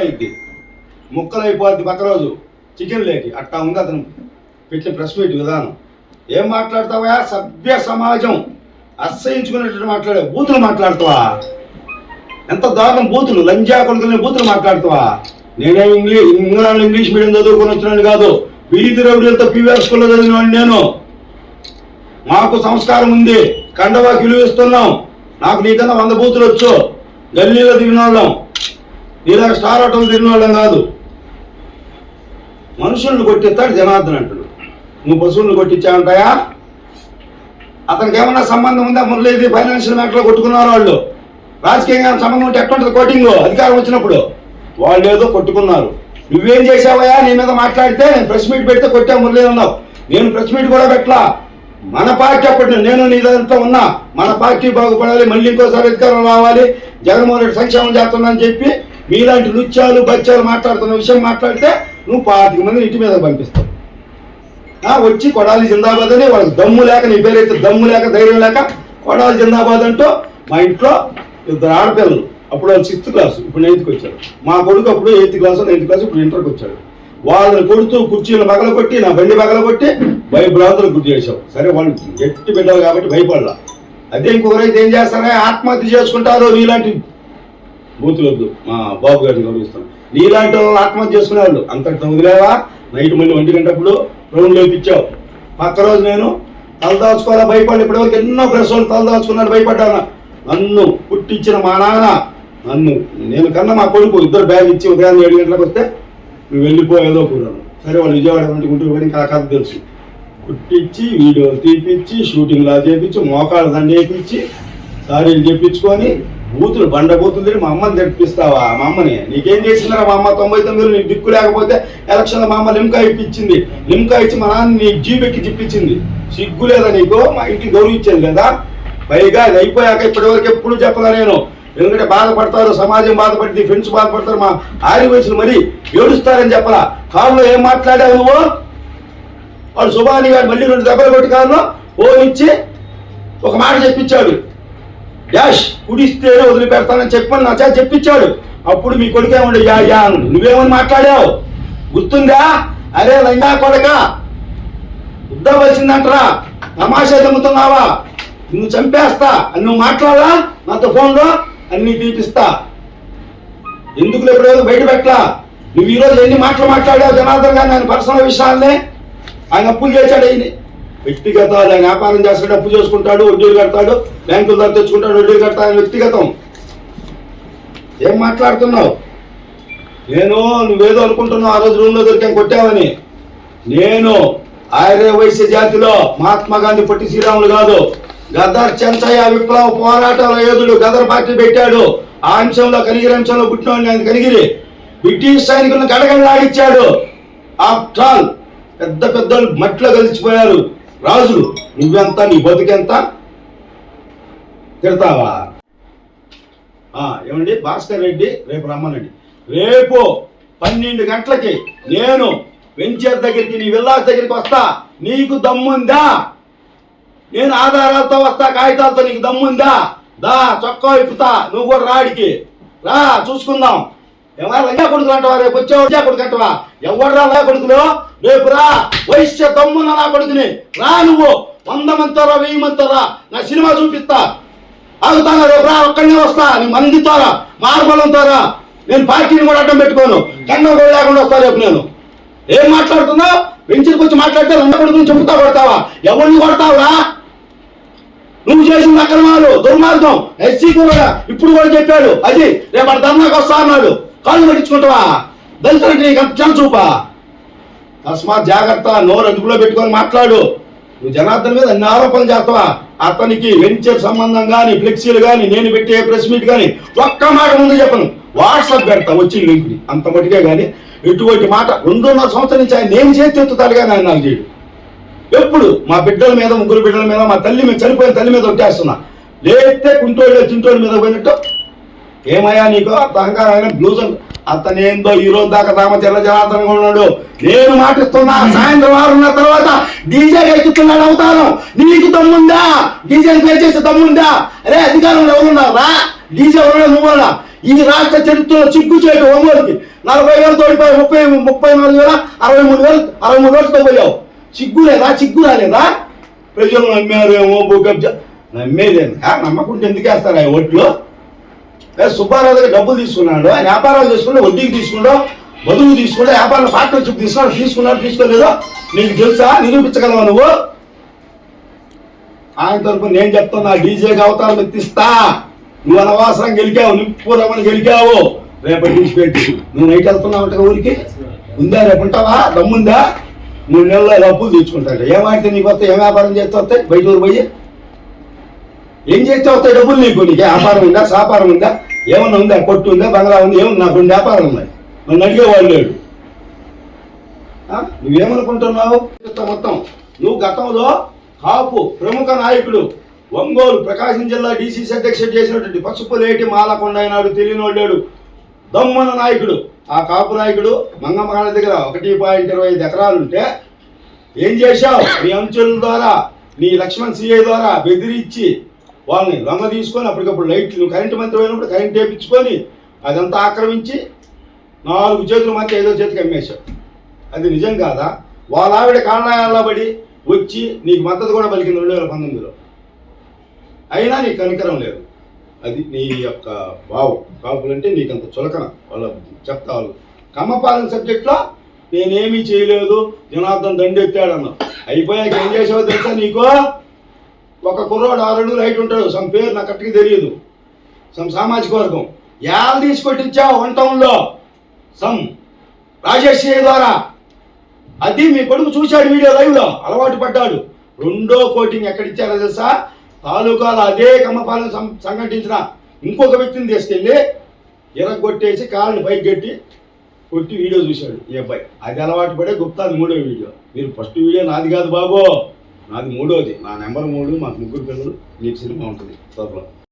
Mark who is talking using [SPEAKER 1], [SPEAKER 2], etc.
[SPEAKER 1] ముక్కలైద్ది. ముక్కలైపోద్ది పక్క రోజు చికెన్ లేకి. అట్టా ఉంది అతను. పెట్టిన ప్రెస్ మీట్ విధానం. ఏం మాట్లాడతావా సభ్య సమాజం. అసహించుకునేటట్టు మాట్లాడే బూతులు మాట్లాడతావా? ఎంత దారుణం బూతులు. లంజా కొడుకునే బూతులు మాట్లాడతావా? నేనే ఇంగ్లీష్ ఇంగ్లాండ్ ఇంగ్లీష్ మీడియం చదువుకొని వచ్చినాను కాదు. బీది రౌడీలతో పీవీఆర్ స్కూల్లో చదివినాను నేను. మాకు సంస్కారం ఉంది. కండవాకి విలువిస్తున్నాం. నాకు నీకన్నా వంద బూతులు వచ్చు. గల్లీలో దిగిన వాళ్ళం నీలాగా స్టార్ ఆటోలు తిరిగిన వాళ్ళం కాదు. మనుషుల్ని కొట్టిస్తాడు జనార్దన్ అంటాడు నువ్వు పశువులను కొట్టించావంటాయా? అతనికి ఏమన్నా సంబంధం ఉందా? మురళీది ఫైనాన్షియల్ మ్యాటర్లో కొట్టుకున్నారు వాళ్ళు. రాజకీయంగా సంబంధం ఉంటే ఎట్లుంటుంది కోటింగ్? అధికారం వచ్చినప్పుడు. వాళ్ళు ఏదో కొట్టుకున్నారు. నువ్వేం చేసావయ్యా నీ మీద మాట్లాడితే నేను ప్రెస్ మీట్ పెడితే కొట్టావు మురళీ అన్నావు. నేను ప్రెస్ మీట్ కూడా పెట్టలా. మన పార్టీ అప్పటి నేను నీదంతా ఉన్నా. మన పార్టీ బాగుపడాలి మళ్ళీ ఇంకోసారి అధికారం రావాలి. జగన్మోహన్ రెడ్డి సంక్షేమం చేస్తున్నా అని చెప్పి మీలాంటి నృత్యాలు బచ్చాలు మాట్లాడుతున్న విషయం మాట్లాడితే నువ్వు పాతిక మందిని ఇంటి మీద పంపిస్తావు. వచ్చి కొడాలి జిందాబాద్ అని వాళ్ళకి దమ్ము లేక నీ పేరైతే దమ్ము లేక ధైర్యం లేక కొడాలి జిందాబాద్ అంటూ మా ఇంట్లో ఇద్దరు ఆడపిల్లలు. అప్పుడు వాళ్ళు సిక్స్త్ క్లాస్ ఇప్పుడు నైన్త్కి వచ్చాడు మా కొడుకు అప్పుడు ఎయిత్ క్లాస్ నైన్త్ క్లాస్ ఇప్పుడు ఇంటర్కి వచ్చాడు. వాళ్ళని కొడుతూ కుర్చీలు పగల కొట్టి నా బండి పగల కొట్టి భయభ్రాంతులు గుర్తు చేశావు సరే వాళ్ళు ఎట్టి బిడ్డలు కాబట్టి భయపడలా. అదే ఇంకొకరైతే ఏం చేస్తారా? ఆత్మహత్య చేసుకుంటారు ఇలాంటి బూతులొద్దు. మా బాబు గారిని గౌరవిస్తాను నీలాంటి వాళ్ళు ఆత్మహత్య చేసుకునే వాళ్ళు అంతటితో వదిలేవా? నైట్ మళ్ళీ ఒంటి గంటప్పుడు రౌండ్ లేపించావు పక్క రోజు నేను తలదాచుకోవాలా భయపడి ఇప్పటివరకు ఎన్నో ప్రశ్నలు తలదాచుకున్నాను భయపడ్డాను. నన్ను పుట్టించిన మా నాన్న నన్ను నేను కన్నా మా కొడుకు ఇద్దరు బ్యాగ్ ఇచ్చి ఉదయం ఏడు గంటలకు వస్తే నువ్వు వెళ్ళిపోయేదో కూడాను సరే వాళ్ళు విజయవాడ నుండి గుంటూరు పోయి ఇంకా కథ తెలుసు. కుట్టించి వీడియోలు తీపిచ్చి షూటింగ్ లా చేపించి మోకాళ్ళ దండ వేయించి సారీలు చేపించుకొని బూతులు బండ బూతులు మా అమ్మని తెప్పిస్తావా? మా అమ్మని? నీకేం చేసిందిరా మా అమ్మ? తొంభై తొమ్మిదిలో నీకు దిక్కు లేకపోతే ఎలక్షన్లో మా అమ్మ లిమ్కా ఇప్పించింది. లిమ్కా ఇచ్చి మా నాన్న నీ జీబెక్కి చిప్పించింది సిగ్గు లేదా నీకు? మా ఇంటికి గౌరవించేది లేదా? పైగా అది అయిపోయాక ఇప్పటివరకు ఎప్పుడు చెప్పలే నేను. ఎందుకంటే బాధపడతారు సమాజం బాధపడింది ఫ్రెండ్స్ బాధపడతారు మా ఆరి వయసులు మరి ఏడుస్తారని చెప్పరా కారులో ఏం మాట్లాడావు నువ్వు? వాడు సుభాని గారు మళ్ళీ రెండు దెబ్బలు కొట్టి కారులో ఓ ఇచ్చి ఒక మాట చెప్పించాడు. డాష్ కుడిస్తేనే వదిలిపెడతానని చెప్పని నా చేత చెప్పించాడు. అప్పుడు మీ కొడుకు ఏమండి యా యా నువ్వేమని మాట్లాడావు? గుర్తుందా? అరే లంగా కొడక. ఉద్దవలసిందంటరా? తమాషా దమ్ముతున్నావా నువ్వు చంపేస్తా. అని నువ్వు మాట్లాడా నాతో ఫోన్లో అన్ని తీపిస్తా. ఎందుకు ఎప్పుడైనా బయట పెట్టలా? నువ్వు ఈరోజు ఎన్ని మాటలు మాట్లాడావు? జనార్దన్ గారు ఆయన పర్సనల్ విషయాలనే ఆయన అప్పులు చేశాడు వ్యక్తిగత ఆయన వ్యాపారం చేస్తాడు అప్పు చేసుకుంటాడు వడ్డీలు కడతాడు బ్యాంకుల ద్వారా తెచ్చుకుంటాడు వడ్డీలు కడతాడు వ్యక్తిగతం. ఏం మాట్లాడుతున్నావు? నేను నువ్వేదో అనుకుంటున్నావు ఆ రోజు రూమ్లో దొరికాను కొట్టావని. నేను ఆర్య వైశ్య జాతిలో మహాత్మా గాంధీ పొట్టి శ్రీరాములు కాదు. గదర్ చెంచయ్య విప్లవ పోరాటాల యోధుడు గదర్ పార్టీ పెట్టాడు. ఆ అంశంలో కనిగిరి అంశంలో పుట్టినవాడిని ఆయన కనిగిరి. బ్రిటిష్ సైనికులను గడగడలాడిచ్చాడు ఆఫ్టర్ ఆల్ పెద్ద పెద్ద మట్లో కలిసిపోయారు రాజులు నువ్వెంత నీ బతుకెంత? తిడతావా? ఏమండి? భాస్కర్ రెడ్డి రేపు రమ్మనండి. రేపు పన్నెండు గంటలకి నేను వెంచర్ దగ్గరికి నీ విల్లాస్ దగ్గరికి వస్తా. నీకు దమ్ముందా? నేను ఆధారాలతో వస్తా కాగితాలతో నీకు దమ్ముందా? దా చొక్కా ఇప్పుతా నువ్వు కూడా రాడికి. రా చూసుకుందాం. ఎవరు లంగా కొడుకులు అంటవా? రేపు వచ్చావు లంగా కొడుకు అంటవా? ఎవడరా లంగా కొడుకులు? రేపు రా. వైశ్య దమ్మున నా కొడుకుని. రా నువ్వు. వంద మంతరా రా వెయ్యి మంతరా నా సినిమా చూపిస్తా. ఆగుతాను? రేపు రా ఒక్కడనే వస్తా. నీ మందితో రా. మార్బలంతో నేను పార్టీని కూడా అడ్డం పెట్టుకోను. కన్నం కూడా లేకుండా వస్తా రేపు నేను. ఏం మాట్లాడుతున్నావు? వెంచర్కి వచ్చి మాట్లాడితే లంగా కొడుకుని చెప్పుతా కొడతావా? ఎవరిని కొడతావురా నువ్వు చేసిన అక్రమాలు దుర్మార్గం. ఎస్సీ కూడా ఇప్పుడు కూడా చెప్పాడు. అది రేపు ధర్నాకు వస్తా అన్నాడు. కాళ్ళు పట్టించుకుంటావా? దళితులకి నీకు అంత ఛాన్స్ చూపా. తస్మాత్ జాగ్రత్త నోరు అదుపులో పెట్టుకొని మాట్లాడు. నువ్వు జనార్దన్ మీద అన్ని ఆరోపణలు చేస్తావా? అతనికి వెంచర్ సంబంధం కానీ ఫ్లెక్సీలు కానీ నేను పెట్టే ప్రెస్ మీట్ కానీ ఒక్క మాట ముందు చెప్పను. వాట్సాప్ పెడతా వచ్చి లింక్ని. అంత మటుకే కానీ ఎటువంటి మాట రెండున్నర సంవత్సరం నుంచి ఆయన నేను చేతి ఎత్తుతాడు కానీ ఆయన నాకు చేయడు ఎప్పుడు? మా బిడ్డల మీద ముగ్గురు బిడ్డల మీద మా తల్లి మీద చనిపోయిన తల్లి మీద ఒట్టేస్తున్నా. లేతే కుంటోళ్ళు చింటోళ్ళ మీద పోయినట్టు ఏమయ్యా నీకు? అంత అహంకారం అయినా బ్లూజ్. అతనేందో ఈ రోజు దాకా రామ తెల్ల జనార్దనంగా ఉన్నాడు. నేను మాటిస్తున్నా సాయంత్రం ఆరున్న తర్వాత డీజే ఎక్కుతున్నాడు అవుతాను. నీకు దమ్ముందా డీజే పే చేసే దమ్ముందా అరే అధికారంలో ఎవరున్నారా? డీజే ఉన్నాడు నువ్వు ఈ రాష్ట్ర చరిత్రలో చిక్కు చేయడం ఒంగోలుకి. నలభై వేలు తోడిపోయి ముప్పై ముప్పై నాలుగు వేల అరవై మూడు వేలు అరవై మూడు వేలతో పోయావు. చిగ్గు లేదా? చిగ్గు రాలేదా? ప్రజలు నమ్మారేమో భూకబ్జ నమ్మేదేనా నమ్మకుంటే ఎందుకు వేస్తారా ఆ ఓట్లు? సుబ్బారావు దగ్గర డబ్బులు తీసుకున్నాడు ఆయన వ్యాపారాలు తీసుకుంటే వడ్డీకి తీసుకుంటూ బదులు తీసుకుంటే వ్యాపారం పార్ట్నర్షిప్ తీసుకున్నాడు తీసుకున్నాడు తీసుకోలేదో నీకు తెలుసా? నిరూపించగలవా నువ్వు? ఆయన తరపు నేను చెప్తున్నా డీజేకి అవతారం ఎత్తిస్తా. నువ్వు అనవసరం గెలికావు నిప్పురమని గెలికావు. రేపటి నుంచి పెట్టి. నువ్వు నైట్ వెళ్తున్నావు ఊరికి? ఉందా? రేపు ఉంటావా? దమ్ముందా? మూడు నెలల్లో అప్పులు తెచ్చుకుంటాడు. ఏమైతే నీకు వస్తే ఏం వ్యాపారం చేస్తే వస్తాయి బయట ఊరు పోయి? ఏం చేస్తే వస్తాయి డబ్బులు నీకు? నీకు వ్యాపారం ఉందా? సాపారం ఉందా? ఏమన్నా ఉందా? కొట్టు ఉందా? బంగ్లా ఉంది? ఏమన్నా నాకు వ్యాపారం ఉన్నాయి నన్ను అడిగేవాడు లేడు. నువ్వేమనుకుంటున్నావు? మొత్తం. నువ్వు గతంలో కాపు ప్రముఖ నాయకుడు ఒంగోలు ప్రకాశం జిల్లా డీసీసీ అధ్యక్షుడు చేసినటువంటి పసుపులేటి మాలకొండ అయినాడు తెలియని లేడు. దమ్మున నాయకుడు. ఆ కాపు నాయకుడు మంగమ్మగారి దగ్గర ఒకటి పాయింట్ ఇరవై ఐదు ఎకరాలు ఉంటే ఏం చేశావు? నీ అంచుల ద్వారా నీ లక్ష్మణ్ సిఐ ద్వారా బెదిరించి వాళ్ళని లొంగ తీసుకొని అప్పటికప్పుడు లైట్లు కరెంటు మంత్రి అయినప్పుడు కరెంట్ వేయించుకొని అదంతా ఆక్రమించి నాలుగు చేతుల మధ్య ఐదో చేతికి అమ్మేశావు. అది నిజం కాదా? వాళ్ళ ఆవిడ కాళ్ళ పడి వచ్చి నీకు మద్దతు కూడా పలికింది రెండు వేల పంతొమ్మిదిలో. అయినా నీకు కనికరం లేదు. అది నీ యొక్క భావం. కాపులంటే నీకు అంత చులకన. వాళ్ళ చెప్తా వాళ్ళు కమ్మపాలన సబ్జెక్ట్లో నేనేమీ చేయలేదు. జనార్దన్ దండెత్తాడన్నా అయిపోయాక ఏం చేసావో తెలుసా నీకు? ఒక కుర్రోడు ఆరుడు రైట్ ఉంటాడు. సమ్ పేరు నాకు కరెక్ట్గా తెలియదు. సమ్ సామాజిక వర్గం. యాలు తీసుకొట్టించావు వన్ టౌన్లో సమ్ రాజేశ్రీ ద్వారా. అది మీ కొడుకు చూశాడు వీడియో లైవ్లో అలవాటు పడ్డాడు. రెండో కోటింగ్ ఎక్కడ ఇచ్చారో తెలుసా? తాలూకాలో అదే కమ్మపాలన సం- సంఘటించిన ఇంకొక వ్యక్తిని తీసుకెళ్ళి ఎరగొట్టేసి కాళ్ళని పైకి కట్టి కొట్టి వీడియో చూశాడు ఈ అబ్బాయి. అది అలవాటు పడే గుప్తాది మూడో వీడియో. మీరు ఫస్ట్ వీడియో నాది కాదు బాబు. నాది మూడోది. నా నెంబర్ మూడు మాకు ముగ్గురు పిల్లలు నీకు సినిమా ఉంటుంది. త్వరలో.